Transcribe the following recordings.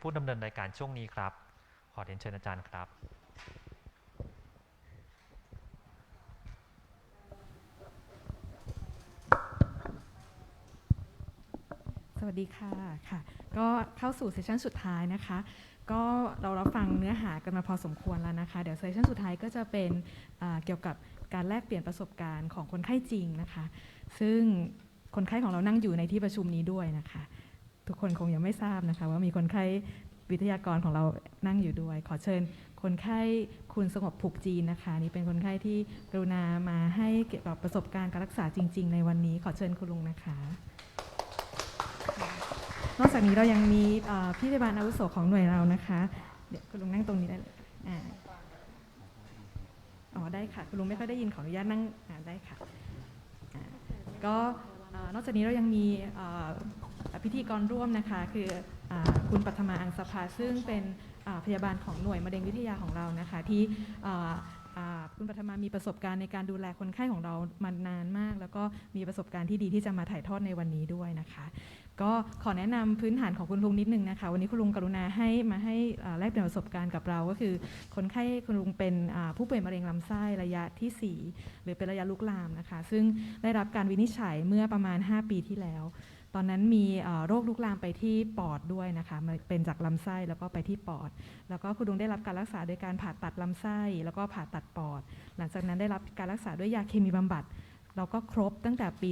ผู้ดำเนินรายการช่วงนี้ครับ ขอเรียนเชิญอาจารย์ครับ สวัสดีค่ะค่ะ ก็เข้าสู่เซสชันสุดท้ายนะคะ ก็เรารับฟังเนื้อหากันมาพอสมควรแล้วนะคะ เดี๋ยวเซสชันสุดท้ายก็จะเป็นเกี่ยวกับการแลกเปลี่ยนประสบการณ์ของคนไข้จริงนะคะ ซึ่งคนไข้ของเรานั่งอยู่ในที่ประชุมนี้ด้วยนะคะ ทุกคนคงยังไม่ทราบนะคะ ว่ามีคนไข้วิทยากรของเรานั่งอยู่ด้วย ขอเชิญ คนไข้คุณสงบผูกจีนนะคะ นี่เป็นคนไข้ที่กรุณามาให้เกี่ยวกับประสบการณ์การรักษาจริง ๆ ในวันนี้ ขอเชิญคุณลุงนะคะนอกจากนี้เรายังมีพี่พยาบาลอาวุโสของหน่วยเรานะคะเดี๋ยวคุณลุงนั่งตรงนี้ได้เลยอ๋อได้ค่ะ คุณลุงไม่ค่อยได้ยินขออนุญาตนั่งได้ค่ะก็นอกจากนี้เรายังมี พิธีกรร่วมนะคะ คืออคุณปัทมาอังสภาซึ่งเป็นพยาบาลของหน่วยมะเร็งวิทยาของเรานะคะ ที่คุณปัทมามีประสบการณ์ในการดูแลคนไข้ของเรามานานมาก แล้วก็มีประสบการณ์ที่ดีที่จะมาถ่ายทอดในวันนี้ด้วยนะคะ ก็ขอแนะนำพื้นฐานของคุณลุงนิดนึงนะคะ วันนี้คุณลุงกรุณาให้มาให้แลกเปลี่ยนประสบการณ์กับเรา ก็คือคนไข้คุณลุงเป็นผู้ป่วยมะเร็งลำไส้ระยะทีสี่4 หรือเป็นระยะลุกลามนะคะ ซึ่งได้รับการวินิจฉัยเมื่อประมาณ 5 ปีที่แล้ว ตอนนั้นมีโรคลุกลามไปที่ปอดด้วยนะคะมันเป็นจากลำไส้แล้วก็ไปที่ปอด แล้วก็คุณลุงได้รับการรักษาโดยการผ่าตัดลำไส้ แล้วก็ผ่าตัดปอด หลังจากนั้นได้รับการรักษาด้วยยาเคมีบำบัดเราก็ครบตั้งแต่ปี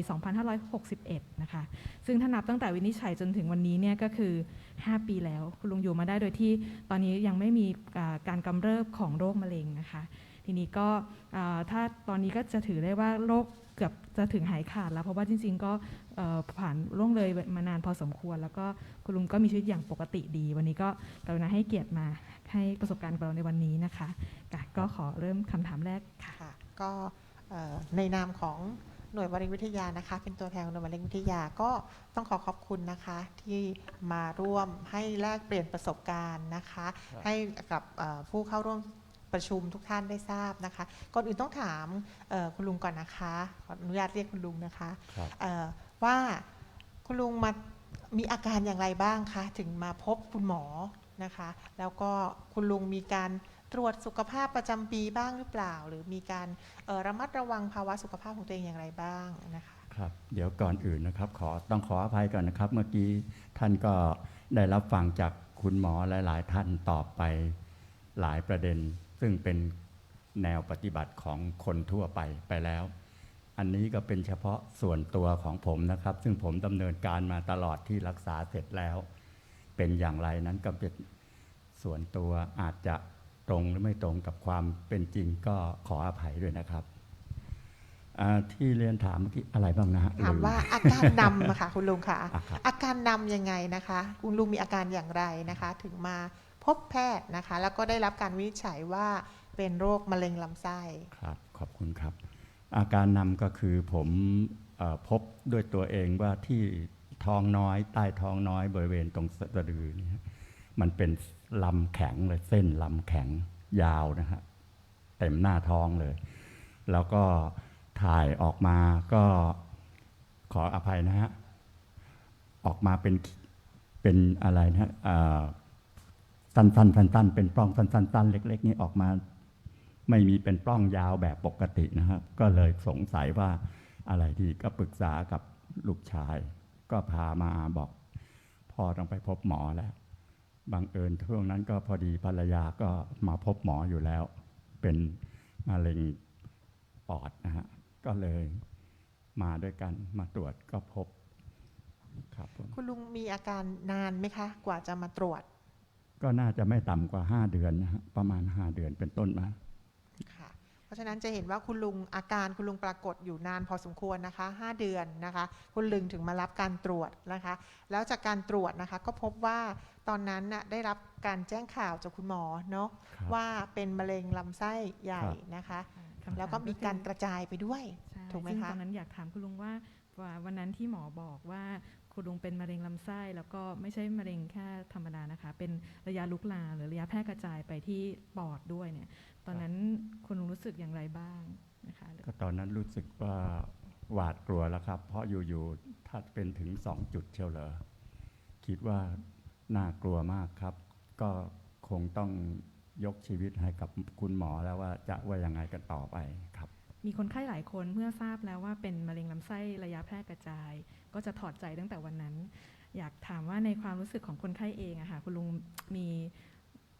2561 นะคะ ซึ่งถ้านับตั้งแต่วินิจฉัยจนถึงวันนี้เนี่ยก็คือ 5 ปีแล้ว คุณลุงอยู่มาได้โดยที่ตอนนี้ยังไม่มีการกำเริบของโรคมะเร็งนะคะ ทีนี้ก็ถ้าตอนนี้ก็จะถือได้ว่าโรค เกือบจะถึงหายขาดแล้ว เพราะว่าจริง ๆ ก็เอ่อผ่านล่วงเลยมานานพอสมควร แล้วก็คุณลุงก็มีชีวิตอย่างปกติดี วันนี้ก็กรุณาให้เกียรติมาให้ประสบการณ์กับเราในวันนี้นะคะค่ะก็ขอเริ่มคำถามแรกค่ะค่ะก็เอ่อในนามของหน่วยมะเร็งวิทยานะคะ เป็นตัวแทนของหน่วยมะเร็งวิทยาก็ต้องขอขอบคุณนะคะ ที่มาร่วมให้แลกเปลี่ยนประสบการณ์นะคะ ให้กับเอ่อผู้เข้าร่วม ประชุมทุกท่านได้ทราบนะคะ ก่อนอื่นต้องถามเอ่อคุณลุงก่อนนะคะขออนุญาตเรียกคุณลุงนะคะครับเอ่อว่าคุณลุงมามีอาการอย่างไรบ้างคะถึงมาพบคุณหมอนะคะ แล้วก็คุณลุงมีการตรวจสุขภาพประจำปีบ้างหรือเปล่า หรือมีการเอ่อระมัดระวังภาวะสุขภาพของตัวเองอย่างไรบ้างนะคะครับเดี๋ยวก่อนอื่นนะครับ ขอต้องขออภัยก่อนนะครับ เมื่อกี้ท่านก็ได้รับฟังจากคุณหมอหลาย ๆ ท่านตอบไปหลายประเด็น ซึ่งเป็นแนวปฏิบัติของคนทั่วไปไปแล้ว อันนี้ก็เป็นเฉพาะส่วนตัวของผมนะครับ ซึ่งผมดำเนินการมาตลอดที่รักษาเสร็จแล้ว เป็นอย่างไรนั้นก็เป็นส่วนตัวอาจจะตรงหรือไม่ตรงกับความเป็นจริงก็ขออภัยด้วยนะครับอ่าที่เรียนถามเมื่อกี้อะไรบ้างนะฮะถามลืว่าอาการนำอะค่ะคุณลุงค่ะอะครับอาการนำยังไงนะคะ คุณลุงมีอาการอย่างไรนะคะ ถึงมาพ บแพทย์นะคะ แล้วก็ได้รับการวินิจฉัยว่าเป็นโรคมะเร็งลำไส้ครับขอบคุณครับ อาการนำก็คือผมอพบด้วยตัวเองว่าที่ท้องน้อยใต้ท้องน้อยบริเวณตรงสะดือเนี่ยมันเป็นลำแข็งเลยเส้นลำแข็งยาวนะฮะเต็มหน้าท้องเลย แล้วก็ถ่ายออกมาก็ขออภัยนะฮะออกมาเป็นเป็นอะไรนะฮะอ่า สั้นๆสั้นๆเป็นปล้องสั้นๆเล็ก ๆ นี่ออกมา ไม่มีเป็นปล้องยาวแบบปกตินะครับ ก็เลยสงสัยว่าอะไรดีก็ปรึกษากับลูกชาย ก็พามาบอกพ่อต้องไปพบหมอแล้วบังเอิญช่วงนั้นก็พอดีภรรยาก็มาพบหมออยู่แล้ว เป็นมะเร็งปอดนะฮะก็เลยมาด้วยกันมาตรวจก็พบครับคุณลุงมีอาการนานไหมคะ กว่าจะมาตรวจ ก็น่าจะไม่ต่ำกว่า 5 เดือนนะฮะประมาณ 5 เดือนเป็นต้นมา ค่ะ เพราะฉะนั้นจะเห็นว่าคุณลุงอาการคุณลุงปรากฏอยู่นานพอสมควรนะคะ 5 เดือนนะคะ คุณลุงถึงมารับการตรวจนะคะ แล้วจากการตรวจนะคะก็พบว่าตอนนั้นน่ะได้รับการแจ้งข่าวจากคุณหมอเนาะครับว่าเป็นมะเร็งลำไส้ใหญ่ครับนะคะคำถามแล้วก็มีการกระจายไปด้วย ใช่ถูกไหมซึ่งคะ ตอนนั้นอยากถามคุณลุงว่าว่าวันนั้นที่หมอบอกว่า คุณลุงเป็นมะเร็งลำไส้ แล้วก็ไม่ใช่มะเร็งแค่ธรรมดานะคะ เป็นระยะลุกลามหรือระยะแพร่กระจายไปที่ปอดด้วยเนี่ย ตอนนั้นคุณลุงรู้สึกอย่างไรบ้างนะคะก็ตอนนั้นรู้สึกว่าหวาดกลัวแล้วครับ เพราะอยู่ๆถ้าเป็นถึงสองจุดเชียวเหรอคิดว่าน่ากลัวมากครับ ก็คงต้องยกชีวิตให้กับคุณหมอแล้วว่าจะว่ายังไงกันต่อไปครับ มีคนไข้หลายคนเมื่อทราบแล้วว่าเป็นมะเร็งลำไส้ระยะแพร่กระจาย ก็จะถอดใจตั้งแต่วันนั้น อยากถามว่าในความรู้สึกของคนไข้เองอะค่ะคุณลุงมี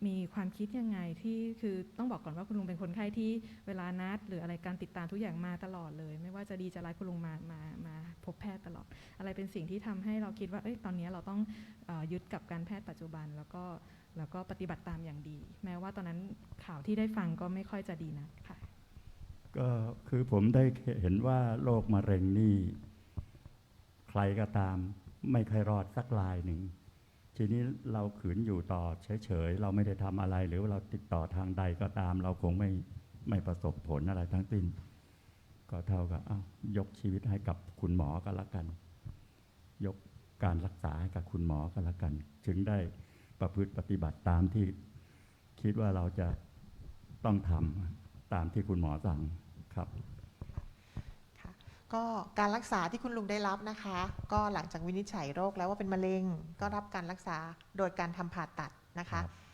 มีความคิดยังไงที่คือต้องบอกก่อนว่าคุณลุงเป็นคนไข้ที่เวลานัด หรืออะไรการติดตามทุกอย่างมาตลอดเลย ไม่ว่าจะดีจะร้ายคุณลุงมามามาพบแพทย์ตลอด อะไรเป็นสิ่งที่ทำให้เราคิดว่าเอ้ยตอนนี้เราต้องอยึดกับการแพทย์ปัจจุบัน แล้วก็แล้วก็ปฏิบัติตามอย่างดี แม้ว่าตอนนั้นข่าวที่ได้ฟังก็ไม่ค่อยจะดีนะค่ะก็คือผมได้เห็นว่าโรคมะเร็งนี่ รก็ตาม ไม่เคยรอดสักรายหนึ่ง ทีนี้เราขืนอยู่ต่อเฉยๆ เราไม่ได้ทำอะไร หรือเราติดต่อทางใดก็ตาม เราคงไม่ไม่ประสบผลอะไรทั้งสิ้น ก็เท่ากับยกชีวิตให้กับคุณหมอก็แล้วกัน ยกการรักษาให้กับคุณหมอก็แล้วกัน ถึงได้ประพฤติปฏิบัติตามที่คิดว่าเราจะต้องทำตามที่คุณหมอสั่งครับ ก็การรักษาที่คุณลุงได้รับนะคะ ก็หลังจากวินิจฉัยโรคแล้วว่าเป็นมะเร็ง ก็รับการรักษาโดยการทำผ่าตัดนะคะครับ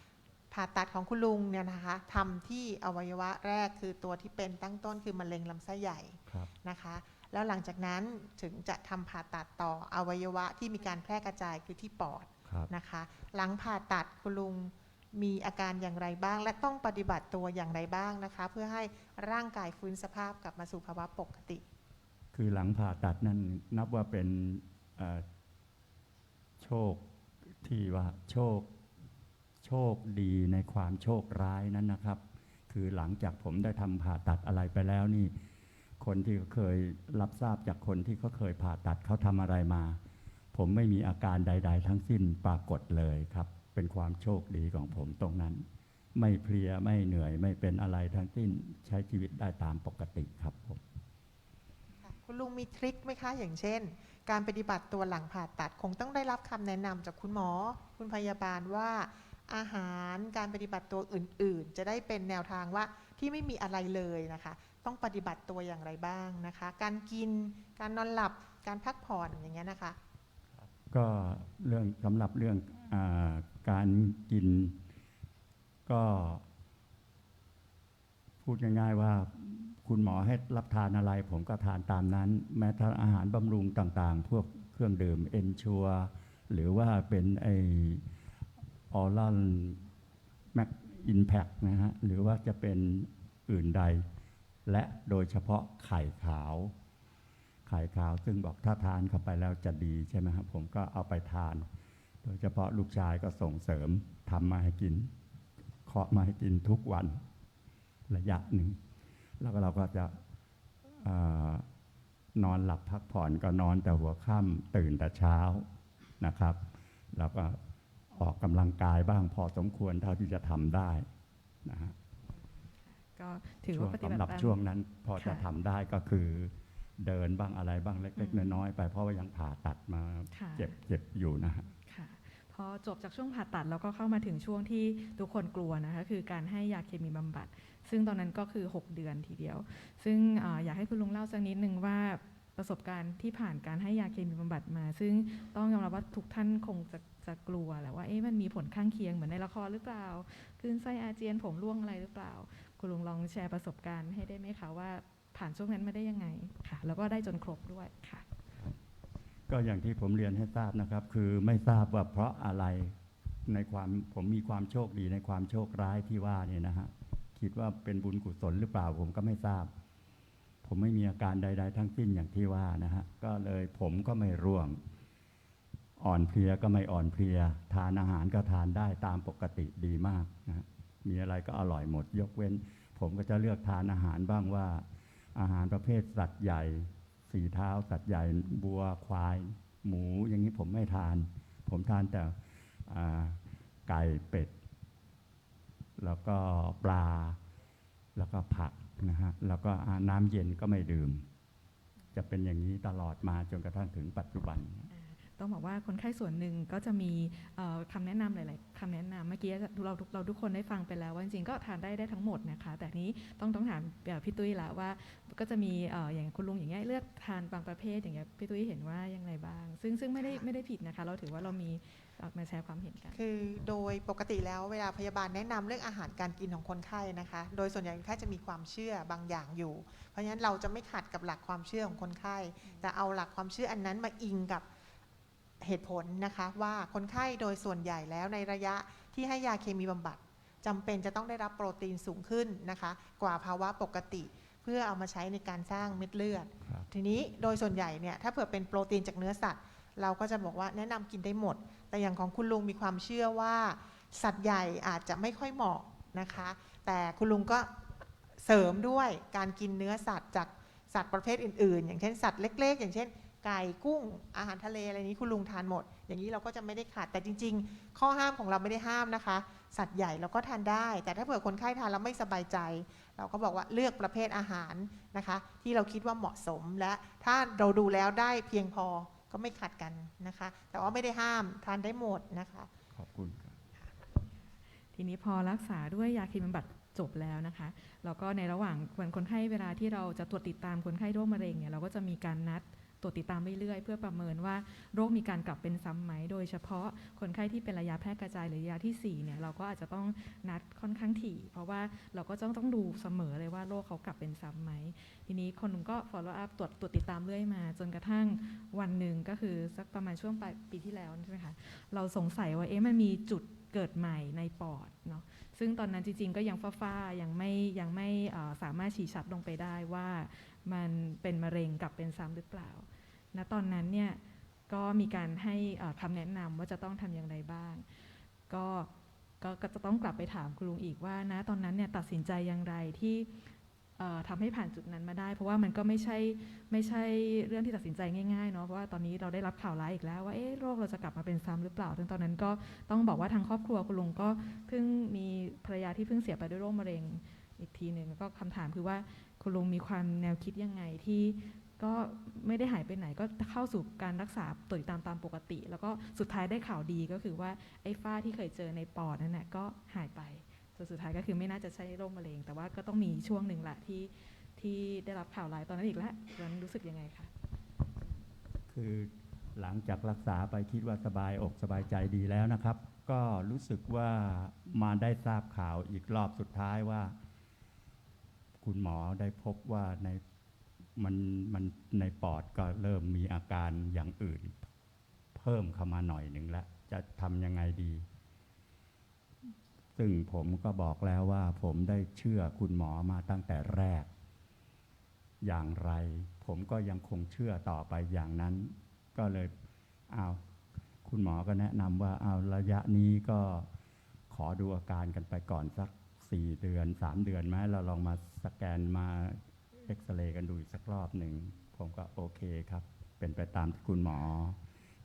ผ่าตัดของคุณลุงเนี่ยนะคะทำที่อวัยวะแรกคือตัวที่เป็นตั้งต้นคือมะเร็งลำไส้ใหญ่ครับนะคะ แล้วหลังจากนั้นถึงจะทำผ่าตัดต่ออวัยวะที่มีการแพร่กระจายคือที่ปอดครับนะคะ หลังผ่าตัดคุณลุงมีอาการอย่างไรบ้าง และต้องปฏิบัติตัวอย่างไรบ้างนะคะ เพื่อให้ร่างกายฟื้นสภาพกลับมาสู่ภาวะปกติ คือหลังผ่าตัดนั่นนับว่าเป็นโชคที่ว่าโชคโชคดีในความโชคร้ายนั้นนะครับ คือหลังจากผมได้ทำผ่าตัดอะไรไปแล้วนี่ คนที่เขาเคยรับทราบจากคนที่เขาเคยผ่าตัดเขาทำอะไรมา ผมไม่มีอาการใด ๆ ทั้งสิ้นปรากฏเลยครับ เป็นความโชคดีของผมตรงนั้น ไม่เพลียไม่เหนื่อยไม่เป็นอะไรทั้งสิ้นใช้ชีวิตได้ตามปกติครับ คุณลุงมีทริคไหมคะ อย่างเช่น การปฏิบัติตัวหลังผ่าตัดคงต้องได้รับคำแนะนำจากคุณหมอ คุณพยาบาลว่า อาหารการปฏิบัติตัวอื่น ๆ จะได้เป็นแนวทางว่าที่ไม่มีอะไรเลยนะคะ ต้องปฏิบัติตัวอย่างไรบ้างนะคะ การกินการนอนหลับการพักผ่อนอย่างเงี้ยนะคะ ก็เรื่องสำหรับเรื่องอาการกิน ก็ พูดง่ายๆว่า คุณหมอให้รับทานอะไร ผมก็ทานตามนั้น แม้แต่อาหารบำรุงต่างๆ พวกเครื่องดื่มเอนชัวหรือว่าเป็นไอออรัลแมกอินแพคนะฮะหรือว่าจะเป็นอื่นใด และโดยเฉพาะไข่ขาว ไข่ขาวซึ่งบอกถ้าทานเข้าไปแล้วจะดีใช่ไหมครับผมก็เอาไปทาน โดยเฉพาะลูกชายก็ส่งเสริมทำมาให้กินเคาะมาให้กินทุกวันระยะหนึ่ง แล้วก็เราก็จะเออนอนหลับพักผ่อนก็นอนแต่หัวค่ำตื่นแต่เช้านะครับ แล้วก็ออกกำลังกายบ้างพอสมควรเท่าที่จะทำได้นะฮะก็ถือช่วว่างปฏิบัติสำหรับตามช่วงนั้นพอจะค่ะทำได้ก็คือเดินบ้างอะไรบ้างเล็กอืมๆน้อยๆไปเพราะว่ายังผ่าตัดมาค่ะเจ็บเจ็บอยู่นะฮะค่ะพอจบจากช่วงผ่าตัดเราก็เข้ามาถึงช่วงที่ทุกคนกลัวนะคะคือการให้ยาเคมีบำบัด ซึ่งตอนนั้นก็คือ 6 เดือนทีเดียว ซึ่งออยากให้คุณลุงเล่าสักนิดนึงว่าประสบการณ์ที่ผ่านการให้ยาเคมีบำบัดมา ซึ่งต้องยอมรับว่าทุกท่านคงจะจะกลัวแหละว่าเอ๊ะมันมีผลข้างเคียงเหมือนในละครหรือเปล่าคลื่นไส้อาเจียนผมร่วงอะไรหรือเปล่า คุณลุงลองแชร์ประสบการณ์ให้ได้ไหมคะว่าผ่านช่วงนั้นมาได้ยังไงค่ะ แล้วก็ได้จนครบด้วยค่ะ ก็อย่างที่ผมเรียนให้ทราบนะครับ คือไม่ทราบว่าเพราะอะไรในความผมมีความโชคดีในความโชคร้ายที่ว่าเนี่ยนะฮะ คิดว่าเป็นบุญกุศลหรือเปล่าผมก็ไม่ทราบ ผมไม่มีอาการใด ๆ ทั้งสิ้นอย่างที่ว่านะฮะก็เลยผมก็ไม่ร่วง อ่อนเพลียก็ไม่อ่อนเพลีย ทานอาหารก็ทานได้ตามปกติดีมากนะมีอะไรก็อร่อยหมด ยกเว้น ผมก็จะเลือกทานอาหารบ้างว่า อาหารประเภทสัตว์ใหญ่ สีเท้า สัตว์ใหญ่บัวควาย หมูอย่างนี้ผมไม่ทาน ผมทานแต่ไก่เป็ด แล้วก็ปลา แล้วก็ผักนะฮะแล้วก็น้ำเย็นก็ไม่ดื่ม จะเป็นอย่างนี้ตลอดมาจนกระทั่งถึงปัจจุบันต้องบอกว่าคนไข้ส่วนหนึ่งก็จะมีเอ่อคำแนะนำหลาย ๆคำแนะนำเมื่อกี้เราทุกเราทุกคนได้ฟังไปแล้วว่าจริงๆก็ทานได้ได้ทั้งหมดนะคะ แต่นี้ต้องต้องถามพี่ตุ้ยละว่าก็จะมีอย่างคุณลุงอย่างเงี้ยเลือกทานบางประเภทอย่างเงี้ยพี่ตุ้ยเห็นว่ายังไงบ้าง ซึ่งซึ่งไม่ได้ไม่ได้ผิดนะคะ เราถือว่าเรามี ออกมาแชร์ความเห็นกัน คือโดยปกติแล้วเวลาพยาบาลแนะนำเรื่องอาหารการกินของคนไข้นะคะ โดยส่วนใหญ่คนไข้จะมีความเชื่อบางอย่างอยู่ เพราะฉะนั้นเราจะไม่ขัดกับหลักความเชื่อของคนไข้ แต่เอาหลักความเชื่ออันนั้นมาอิงกับเหตุผลนะคะว่าคนไข้โดยส่วนใหญ่แล้วในระยะที่ให้ยาเคมีบำบัดจำเป็นจะต้องได้รับโปรตีนสูงขึ้นนะคะ กว่าภาวะปกติ เพื่อเอามาใช้ในการสร้างเม็ดเลือดครับทีนี้โดยส่วนใหญ่เนี่ยถ้าเผื่อเป็นโปรตีนจากเนื้อสัตว์ เราก็จะบอกว่าแนะนำกินได้หมด แต่อย่างของคุณลุงมีความเชื่อว่า สัตว์ใหญ่อาจจะไม่ค่อยเหมาะนะคะ แต่คุณลุงก็เสริมด้วยการกินเนื้อสัตว์จากสัตว์ประเภทอื่นๆ อย่างเช่นสัตว์เล็ก ๆ อย่างเช่นไก่กุ้งอาหารทะเลอะไรนี้คุณลุงทานหมด อย่างนี้เราก็จะไม่ได้ขาดแต่จริง ๆ ข้อห้ามของเราไม่ได้ห้ามนะคะ สัตว์ใหญ่เราก็ทานได้ แต่ถ้าเผื่อคนไข้ทานแล้วไม่สบายใจ เราก็บอกว่าเลือกประเภทอาหารนะคะ ที่เราคิดว่าเหมาะสมและถ้าเราดูแล้วได้เพียงพอ ก็ไม่ขัดกันนะคะ แต่ว่าไม่ได้ห้ามทานได้หมดนะคะ ขอบคุณครับทีนี้พอรักษาด้วยยาเคมีบำบัดจบแล้วนะคะแล้วก็ในระหว่างวันคนไข้เวลาที่เราจะตรวจติดตามคนไข้โรคมะเร็งเนี่ยเราก็จะมีการนัด ตรวจติดตามเรื่อยๆ เพื่อประเมินว่าโรคมีการกลับเป็นซ้ำไหม โดยเฉพาะคนไข้ที่เป็นระยะแพร่กระจายหรือระยะที่4เนี่ยเราก็อาจจะต้องนัดค่อนข้างถี่ เพราะว่าเราก็ต้องต้องดูเสมอเลยว่าโรคเขากลับเป็นซ้ำไหม ทีนี้คนหนุ่มก็ follow up ตรวจตรวจติดตามเรื่อยมา จนกระทั่งวันหนึ่งก็คือสักประมาณช่วงปลายปีที่แล้วใช่ไหมคะเราสงสัยว่าเอ๊ะมันมีจุดเกิดใหม่ในปอดเนาะซึ่งตอนนั้นจริงๆก็ยังฟ้าๆยังไม่ยังไม่สามารถชี้ชัดลงไปได้ว่ามันเป็นมะเร็งกลับเป็นซ้ำหรือเปล่า ณตอนนั้นเนี่ยก็มีการให้คำแนะนำว่าจะต้องทำอย่างไรบ้าง ก็ก็จะต้องกลับไปถามคุณลุงอีกว่านะตอนนั้นเนี่ยตัดสินใจอย่างไรที่ทำให้ผ่านจุดนั้นมาได้ เพราะว่ามันก็ไม่ใช่ไม่ใช่เรื่องที่ตัดสินใจง่ายๆเนาะเพราะว่าตอนนี้เราได้รับข่าวร้ายอีกแล้วว่าเอ๊ะโรคเราจะกลับมาเป็นซ้ำหรือเปล่าซึ่งตอนนั้นก็ต้องบอกว่าทางครอบครัวคุณลุงก็เพิ่งมีภรรยาที่เพิ่งเสียไปด้วยโรคมะเร็งอีกทีหนึ่งก็คำถามคือว่าคุณลุงมีความแนวคิดยังไงที่ ก็ไม่ได้หายไปไหนก็เข้าสู่การรักษาตรวจติดตามตามปกติ แล้วก็สุดท้ายได้ข่าวดีก็คือว่าไอ้ฝ้าที่เคยเจอในปอดนั่นแหละก็หายไปจนสุดท้ายก็คือไม่น่าจะใช่โรคมะเร็ง แต่ว่าก็ต้องมีช่วงหนึ่งแหละที่ที่ได้รับข่าวร้ายตอนนั้นอีกแล้วตอนนั้นรู้สึกยังไงคะคือหลังจากรักษาไปคิดว่าสบายอกสบายใจดีแล้วนะครับ ก็รู้สึกว่ามาได้ทราบข่าวอีกรอบสุดท้ายว่า คุณหมอได้พบว่าใน มันมันในปอดก็เริ่มมีอาการอย่างอื่น เพิ่มเข้ามาหน่อยหนึ่งแล้วจะทำยังไงดี ซึ่งผมก็บอกแล้วว่า ผมได้เชื่อคุณหมอมาตั้งแต่แรก อย่างไร ผมก็ยังคงเชื่อต่อไปอย่างนั้น ก็เลยเอาคุณหมอก็แนะนำว่าเอาระยะนี้ก็ขอดูอาการกันไปก่อนสักสี่เดือนสามเดือนไหมเราลองมาสแกนมา เอ็กซเรย์กันดูอีกสักรอบหนึ่ง ผมก็โอเคครับ เป็นไปตามที่คุณหมอ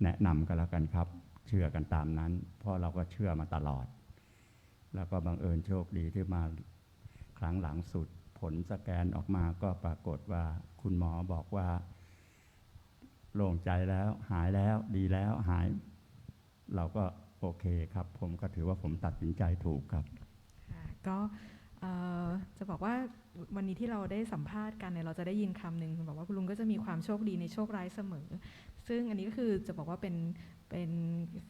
แนะนำกันแล้วกันครับ เชื่อกันตามนั้น เพราะเราก็เชื่อมาตลอด แล้วก็บังเอิญโชคดีที่มาครั้งหลังสุด ผลสแกนออกมาก็ปรากฏว่าคุณหมอบอกว่าโล่งใจแล้วหายแล้วดีแล้วหาย เราก็โอเคครับ ผมก็ถือว่าผมตัดสินใจถูกครับก็ จะบอกว่าวันนี้ที่เราได้สัมภาษณ์กันเนี่ยเราจะได้ยินคำหนึ่งบอกว่าคุณลุงก็จะมีความโชคดีในโชคร้ายเสมอ ซึ่งอันนี้ก็คือจะบอกว่าเป็นเป็น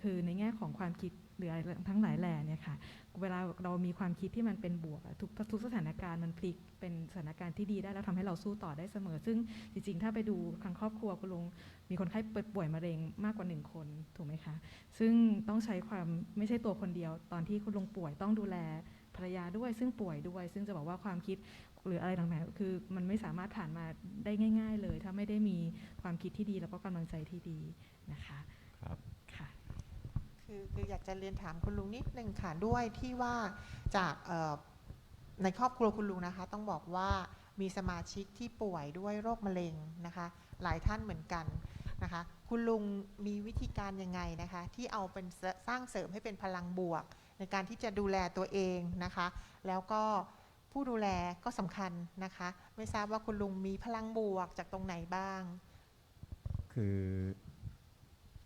คือในแง่ของความคิดหรืออะไรทั้งหลายแหล่เนี่ยค่ะเวลาเรามีความคิดที่มันเป็นบวกทุกทุกสถานการณ์มันพลิกเป็นสถานการณ์ที่ดีได้แล้วทำให้เราสู้ต่อได้เสมอ ซึ่งจริงๆ ถ้าไปดูทางครอบครัวคุณลุงมีคนไข้ป่วยมะเร็งมากกว่าหนึ่งคนถูกไหมคะซึ่งต้องใช้ความไม่ใช่ตัวคนเดียว ตอนที่คุณลุงป่วยต้องดูแล รรยาด้วยซึ่งป่วยด้วย ซึ่งจะบอกว่าความคิดหรืออะไรต่างๆคือมันไม่สามารถผ่านมาได้ง่าย ๆ เลย ถ้าไม่ได้มีความคิดที่ดีแล้วก็กำลังใจที่ดีนะคะครับค่ะคือคืออยากจะเรียนถามคุณลุงนิดนึงค่ะด้วยที่ว่าจากเอ่อในครอบครัวคุณลุงนะคะ ต้องบอกว่ามีสมาชิกที่ป่วยด้วยโรคมะเร็งนะคะ หลายท่านเหมือนกันนะคะ คุณลุงมีวิธีการยังไงนะคะ ที่เอาเป็นเสสร้างเสริมให้เป็นพลังบวก ในการที่จะดูแลตัวเองนะคะ แล้วก็ผู้ดูแลก็สำคัญนะคะ ไม่ทราบว่าคุณลุงมีพลังบวกจากตรงไหนบ้าง คือ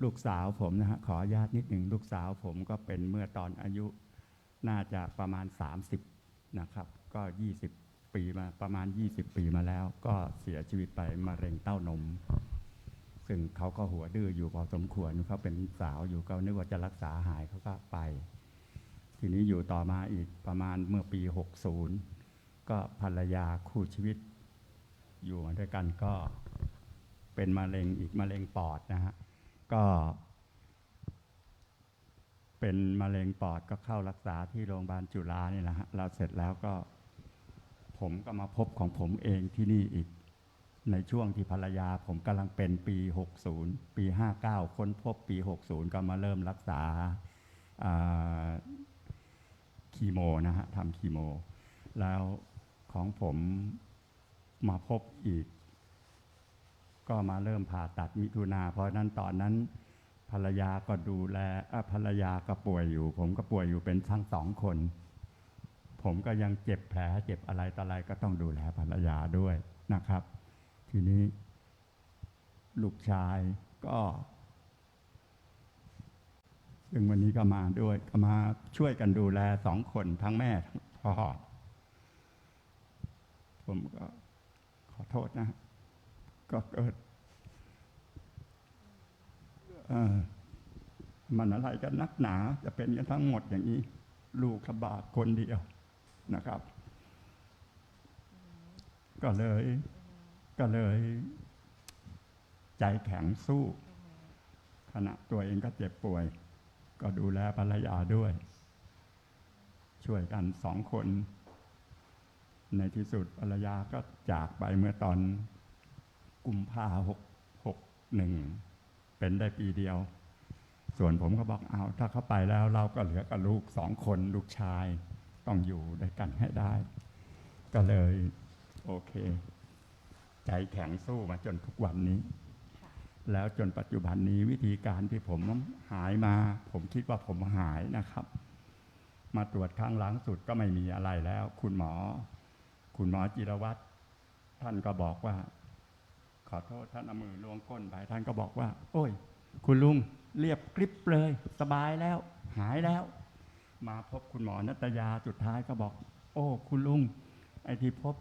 ลูกสาวผมนะฮะขออนุญาตนิดหนึ่งลูกสาวผมก็เป็นเมื่อตอนอายุน่าจะประมาณ 30 นะครับ ก็ 20 ปีมาประมาณ 20 ปีมาแล้ว ก็เสียชีวิตไปมะเร็งเต้านม ซึ่งเขาก็หัวดื้ออยู่พอสมควรเขาเป็นสาวอยู่ก็นึกว่าจะรักษาหายเขาก็ไป ทีนี้อยู่ต่อมาอีกประมาณเมื่อปี 60 ก็ภรรยาคู่ชีวิต อยู่มาด้วยกันก็เป็นมะเร็งอีกมะเร็งปอดนะฮะก็เป็นมะเร็งปอดก็เข้ารักษาที่โรงพยาบาลจุฬานี่แหละฮะเราเสร็จแล้วก็ผมก็มาพบของผมเองที่นี่อีก ในช่วงที่ภรรยาผมกำลังเป็นปี 60 ปี 59 ค้นพบปี 60 ก็มาเริ่มรักษาอ่า คีโมนะฮะทำคีโม แล้วของผมมาพบอีก ก็มาเริ่มผ่าตัดมิถุนา เพราะนั้นตอนนั้นภรรยาก็ดูแลอะภรรยาก็ป่วยอยู่ ผมก็ป่วยอยู่เป็นทั้งสองคน ผมก็ยังเจ็บแผลเจ็บอะไรต่ออะไรก็ต้องดูแลภรรยาด้วยนะครับ ทีนี้ ลูกชายก็ ซึ่งวันนี้ก็มาด้วยก็มาช่วยกันดูแลสองคนทั้งแม่ทั้งพ่อผมก็ขอโทษนะ ก็เกิดมันอะไรกันนักหนาจะเป็นกันทั้งหมดอย่างนี้ ลูกขบาดคนเดียวนะครับ ก็เลย ก็เลย ใจแข็งสู้ ขณะตัวเองก็เจ็บป่วย ก็ดูแลภรรยาด้วย ช่วยกันสองคน ในที่สุดภรรยาก็จากไปเมื่อตอนกุมภาหกหกหนึ่งเป็นได้ปีเดียว ส่วนผมก็บอกเอาถ้าเขาไปแล้วเราก็เหลือกับลูกสองคนลูกชายต้องอยู่ด้วยกันให้ได้ ก็เลย โอเค ใจแข็งสู้มาจนทุกวันนี้ แล้วจนปัจจุบันนี้วิธีการที่ผมหายมา ผมคิดว่าผมหายนะครับ มาตรวจครั้งหลังสุดก็ไม่มีอะไรแล้ว คุณหมอ คุณหมอจิรวัตรท่านก็บอกว่า ขอโทษท่านเอามือลวงก้นไปท่านก็บอกว่า โอ้ย คุณลุงเรียบกริบเลย สบายแล้ว หายแล้ว มาพบคุณหมอนัตยาสุดท้ายก็บอก โอ้ คุณลุงไอที่พบ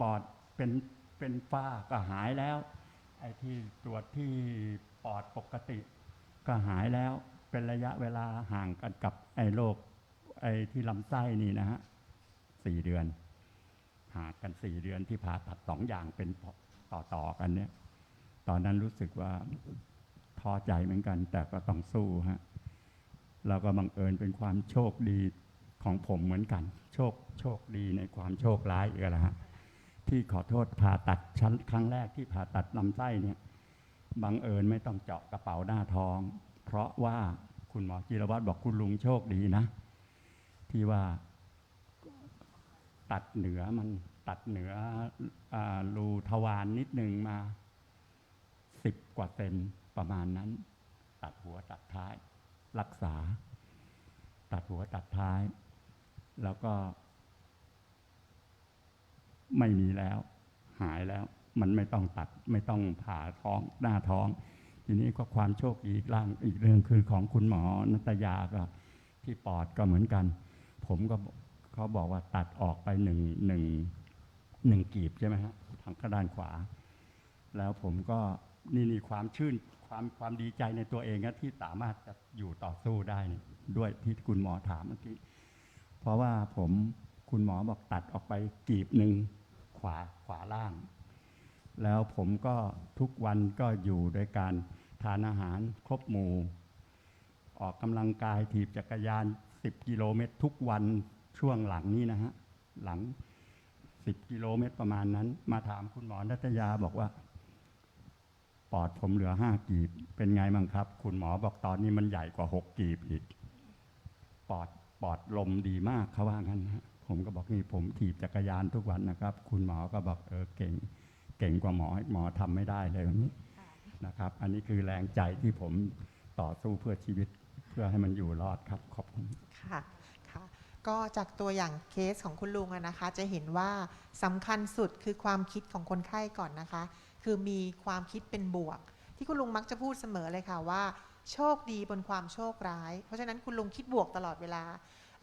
ปอดเป็นเป็นฝ้าก็หายแล้ว ไอ้ที่ตรวจที่ปอดปกติ ก็หายแล้วเป็นระยะเวลาห่างกันกับไอ้โรคไอ้ที่ลำไส้นี่นะฮะสี่เดือนห่างกันสี่เดือนที่ผ่าตัดสองอย่างเป็นต่อต่อกันเนี่ย ตอนนั้นรู้สึกว่าท้อใจเหมือนกัน แต่ก็ต้องสู้ฮะเราก็บังเอิญเป็นความโชคดีของผมเหมือนกัน โชคโชคดีในความโชคร้ายอีกแล้วฮะ ที่ขอโทษผ่าตัดชั้นครั้งแรกที่ผ่าตัดลำไส้เนี่ยบังเอิญไม่ต้องเจาะกระเป๋าหน้าท้อง เพราะว่าคุณหมอจิรวัตรบอกคุณลุงโชคดีนะ ที่ว่าตัดเหนือมันตัดเหนืออรูทวารนิดหนึ่งมาสิบกว่าเซนประมาณนั้น ตัดหัวตัดท้าย รักษา ตัดหัวตัดท้าย แล้วก็ ไม่มีแล้ว หายแล้วมันไม่ต้องตัดไม่ต้องผ่าท้องหน้าท้อง ทีนี้ก็ความโชคดีอีกร่างอีกเรื่องคือของคุณหมอนัตยาก็ที่ปอดก็เหมือนกัน ผมก็เขาบอกว่าตัดออกไปหนึ่งหนึ่งหนึ่งกีบใช่ไหมฮะทางด้านขวา แล้วผมก็นี่นี่ความชื่นความความดีใจในตัวเองนะที่สามารถจะอยู่ต่อสู้ได้ด้วยที่คุณหมอถามเมื่อกี้เพราะว่าผมคุณหมอบอกตัดออกไปกีบหนึ่ง ขวาขวาล่าง แล้วผมก็ทุกวันก็อยู่โดยการทานอาหารครบหมู่ ออกกำลังกายถีบจักรยาน 10 กิโลเมตรทุกวันช่วงหลังนี้นะฮะ หลัง 10 กิโลเมตรประมาณนั้น มาถามคุณหมอนัตยาบอกว่า ปอดผมเหลือ5กีบ เป็นไงบ้างครับ คุณหมอบอกตอนนี้มันใหญ่กว่า6กีบอีก ปอดปอดลมดีมากเขาว่างั้นนะฮะ ผมก็บอกนี่ผมถีบจักรยานทุกวันนะครับ คุณหมอก็บอกเออเก่งเก่งกว่าหมอหมอทำไม่ได้เลยวันนี้นะครับ อันนี้คือแรงใจที่ผมต่อสู้เพื่อชีวิตเพื่อให้มันอยู่รอดครับขอบคุณค่ะค่ะ ก็จากตัวอย่างเคสของคุณลุงอะนะคะ จะเห็นว่าสำคัญสุดคือความคิดของคนไข้ก่อนนะคะ คือมีความคิดเป็นบวก ที่คุณลุงมักจะพูดเสมอเลยค่ะว่า โชคดีบนความโชคร้าย เพราะฉะนั้นคุณลุงคิดบวกตลอดเวลา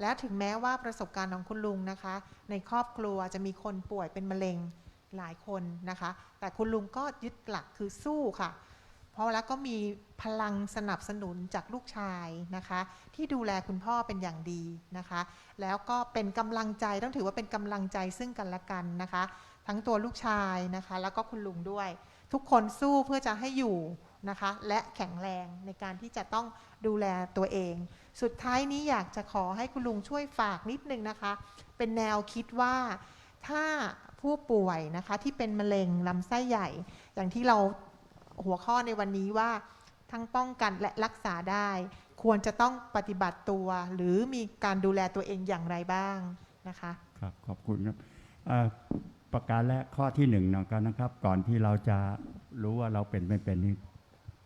และถึงแม้ว่าประสบการณ์ของคุณลุงนะคะ ในครอบครัวจะมีคนป่วยเป็นมะเร็งหลายคนนะคะ แต่คุณลุงก็ยึดหลักคือสู้ค่ะ เพราะแล้วก็มีพลังสนับสนุนจากลูกชายนะคะ ที่ดูแลคุณพ่อเป็นอย่างดีนะคะ แล้วก็เป็นกำลังใจต้องถือว่าเป็นกำลังใจซึ่งกันและกันนะคะ ทั้งตัวลูกชายนะคะ แล้วก็คุณลุงด้วย ทุกคนสู้เพื่อจะให้อยู่ นะคะ และแข็งแรงในการที่จะต้องดูแลตัวเอง สุดท้ายนี้อยากจะขอให้คุณลุงช่วยฝากนิดนึงนะคะ เป็นแนวคิดว่าถ้าผู้ป่วยนะคะที่เป็นมะเร็งลำไส้ใหญ่ อย่างที่เราหัวข้อในวันนี้ว่าทั้งป้องกันและรักษาได้ ควรจะต้องปฏิบัติตัว หรือมีการดูแลตัวเองอย่างไรบ้างนะคะครับขอบคุณครับประการแรกข้อที่หนึ่งนะครับนะครับ ก่อนที่เราจะรู้ว่าเราเป็นไม่เป็นนี่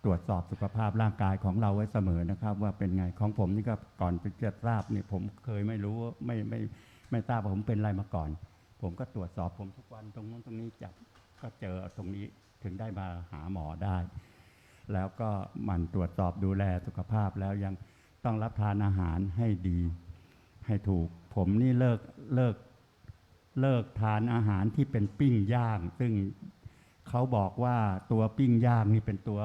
ตรวจสอบสุขภาพร่างกายของเราไว้เสมอนะครับ ว่าเป็นไงของผมนี่ก็ก่อนจะทราบเนี่ยผมเคยไม่รู้ว่ไม่ไม่ไม่ทราบว่าผมเป็นอะไรมาก่อน ผมก็ตรวจสอบผมทุกวันตรงนู้นตรงนี้จับก็เจอตรงนี้ถึงได้มาหาหมอได้ แล้วก็มันตรวจสอบดูแลสุขภาพแล้วยังต้องรับทานอาหารให้ดี ให้ถูก ผมนี่เลิกเลิกเลิกทานอาหารที่เป็นปิ้งย่าง ซึ่งเขาบอกว่าตัวปิ้งย่างนี่เป็นตัว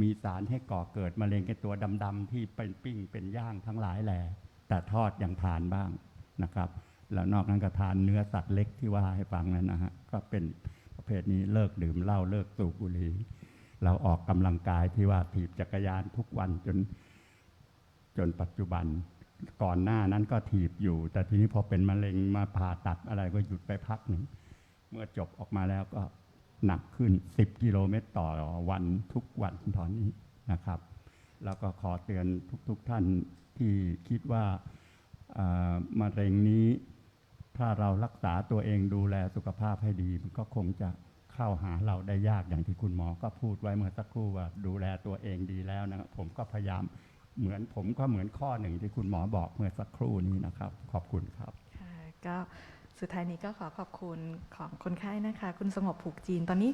มีสารให้ก่อเกิดมะเร็งไอ้ตัวดำๆที่เป็นปิ้งเป็นย่างทั้งหลายแหละแต่ทอดยังทานบ้างนะครับ แล้วนอกนั้นก็ทานเนื้อสัตว์เล็กที่ว่าให้ฟังนั้นนะฮะก็เป็นประเภทนี้เลิกดื่มเหล้าเลิกสูบบุหรี่เราออกกำลังกายที่ว่าถีบจักรยานทุกวันจนจนปัจจุบัน ก่อนหน้านั้นก็ถีบอยู่ แต่ทีนี้พอเป็นมะเร็งมาผ่าตัดอะไรก็หยุดไปพักหนึ่งเมื่อจบออกมาแล้วก็ หนักขึ้น 10 กิโลเมตรต่อวันทุกวันตอนนี้นะครับ แล้วก็ขอเตือนทุกๆทท่านที่คิดว่ามะเร็งนี้ ถ้าเรารักษาตัวเองดูแลสุขภาพให้ดี มันก็คงจะเข้าหาเราได้ยากอย่างที่คุณหมอก็พูดไว้เมื่อสักครู่ว่าดูแลตัวเองดีแล้วนะครับผมก็พยายามเหมือนผมก็เหมือนข้อหนึ่งที่คุณหมอบอกเมื่อสักครู่นี้นะครับ ขอบคุณครับค่ะก็ สุดท้ายนี้ก็ขอขอบคุณของคนไข้นะคะ คุณสงบผูกจีน ตอนนี้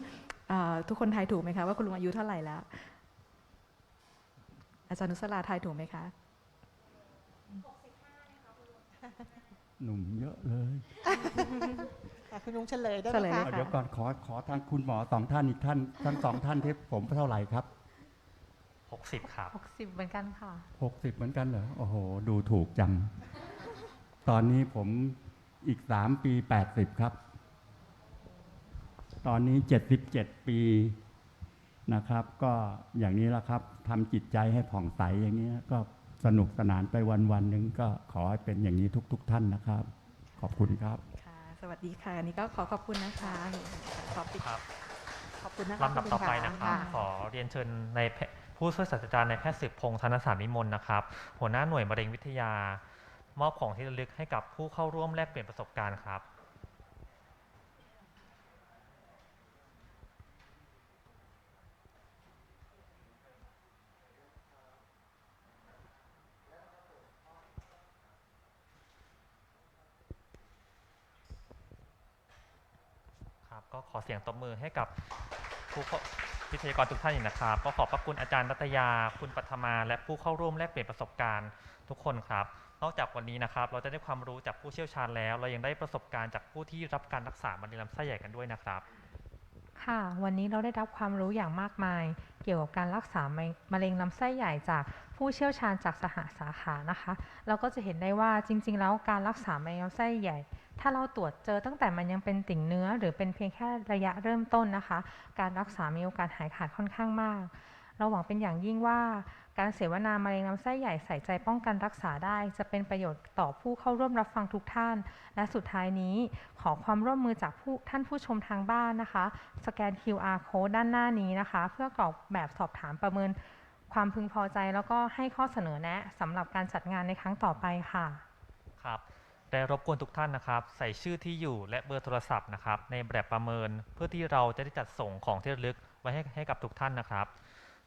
เอ่อทุกคนทายถูกไหมคะว่าคุณลุงอายุเท่าไหร่แล้ว อาจารย์นุสลาทายถูกไหมคะหนุ่มเยอะเลยแต่คุณลุงเฉลยได้เฉไหลมยเลยคะค่ะเดี๋ยวก่อนขอขอทางคุณหมอสองท่านอีกท่านทั้งสองท่านที่ผมเท่าไหร่ครับ60ครับ60เหมือนกันค่ะหกสิบเหมือนกันเหรอโอ้โห ดูถูกจัง ตอนนี้ผม อีกสามปีแปดสิบครับ ตอนนี้เจ็ดสิบเจ็ดปีนะครับ ก็อย่างนี้ละครับทำจิตใจให้ผ่องใสอย่างนี้ก็สนุกสนานไปวันวันๆหนึ่งก็ขอให้เป็นอย่างนี้ทุกๆท่านนะครับ ขอบคุณครับค่ะสวัสดีค่ะอันนี้ก็ขอขอบคุณนะคะขอปิดครับขอบคุณนะคะลำดับคุณต่อไปลุงนะครับค่ะขอเรียนเชิญในแพผู้ช่วยศาสตราจารย์ในายแพทย์สืบพงษ์ธนสารวิมลนะครับ หัวหน้าหน่วยมะเร็งวิทยา มอบของที่ระลึกให้กับผู้เข้าร่วมแลกเปลี่ยนประสบการณ์ครับครับก็ขอเสียงตบมือให้กับผู้วิทยากรทุกท่านอีกนะครับ ก็ขอบพระคุณอาจารย์รัตยา คุณปัทมา และผู้เข้าร่วมแลกเปลี่ยนประสบการณ์ทุกคนครับ นอกจากวันนี้นะครับ เราจะได้ความรู้จากผู้เชี่ยวชาญแล้ว เรายังได้ประสบการณ์จากผู้ที่รับการรักษามะเร็งลำไส้ใหญ่กันด้วยนะครับ ค่ะ วันนี้เราได้รับความรู้อย่างมากมาย เกี่ยวกับการรักษามะเร็งลำไส้ใหญ่จากผู้เชี่ยวชาญจากสหสาขานะคะ เราก็จะเห็นได้ว่าจริง ๆ แล้วการรักษามะเร็งลำไส้ใหญ่ ถ้าเราตรวจเจอตั้งแต่มันยังเป็นติ่งเนื้อ หรือเป็นเพียงแค่ระยะเริ่มต้นนะคะ การรักษามีโอกาสหายขาดค่อนข้างมาก เราหวังเป็นอย่างยิ่งว่า การเสวนามะเร็งลำไส้ใหญ่ใส่ใจป้องกันรักษาได้ จะเป็นประโยชน์ต่อผู้เข้าร่วมรับฟังทุกท่าน และสุดท้ายนี้ขอความร่วมมือจากผู้ท่านผู้ชมทางบ้านนะคะ สแกน QR code ด้านหน้านี้นะคะ เพื่อกรอกแบบสอบถามประเมิน ความพึงพอใจแล้วก็ให้ข้อเสนอแนะสำหรับการจัดงานในครั้งต่อไปค่ะ ครับได้รบกวนทุกท่านนะครับ ใส่ชื่อที่อยู่และเบอร์โทรศัพท์นะครับในแบบประเมินเพื่อที่เราจะได้จัดส่งของที่ระลึกไว้ให้ให้กับทุกท่านนะครับ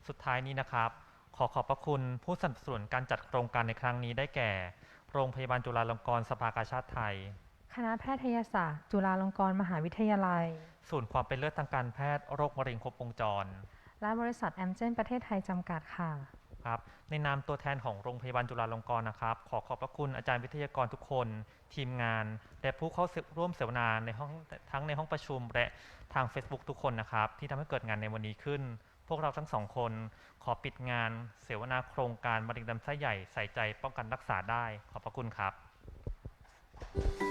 สุดท้ายนี้นะครับ ขอขอบพระคุณผู้สนับสนุนการจัดโครงการในครั้งนี้ได้แก่ โรงพยาบาลจุฬาลงกรณ์สภากาชาติไทย คณะแพทยศาสตร์ จุฬาลงกรณ์มหาวิทยาลัย ศูนย์ความเป็นเลิศทางการแพทย์โรคมะเร็งครบวงจร และบริษัทแอมเจนประเทศไทยจำกัดค่ะ ครับในนามตัวแทนของโรงพยาบาลจุฬาลงกรณ์นะครับ ขอขอบพระคุณอาจารย์วิทยากรทุกคน ทีมงาน และผู้เข้าร่วมเสวนาในห้องทั้งในห้องประชุม และทาง Facebook ทุกคนนะครับ ที่ทำให้เกิดงานในวันนี้ขึ้นผ วกเราทั้งสองคนขอปิดงานเสวนาโครงการมะเร็งลำไส้ใหญ่ใส่ใจป้องกันรักษาได้ ขอบพระคุณครับ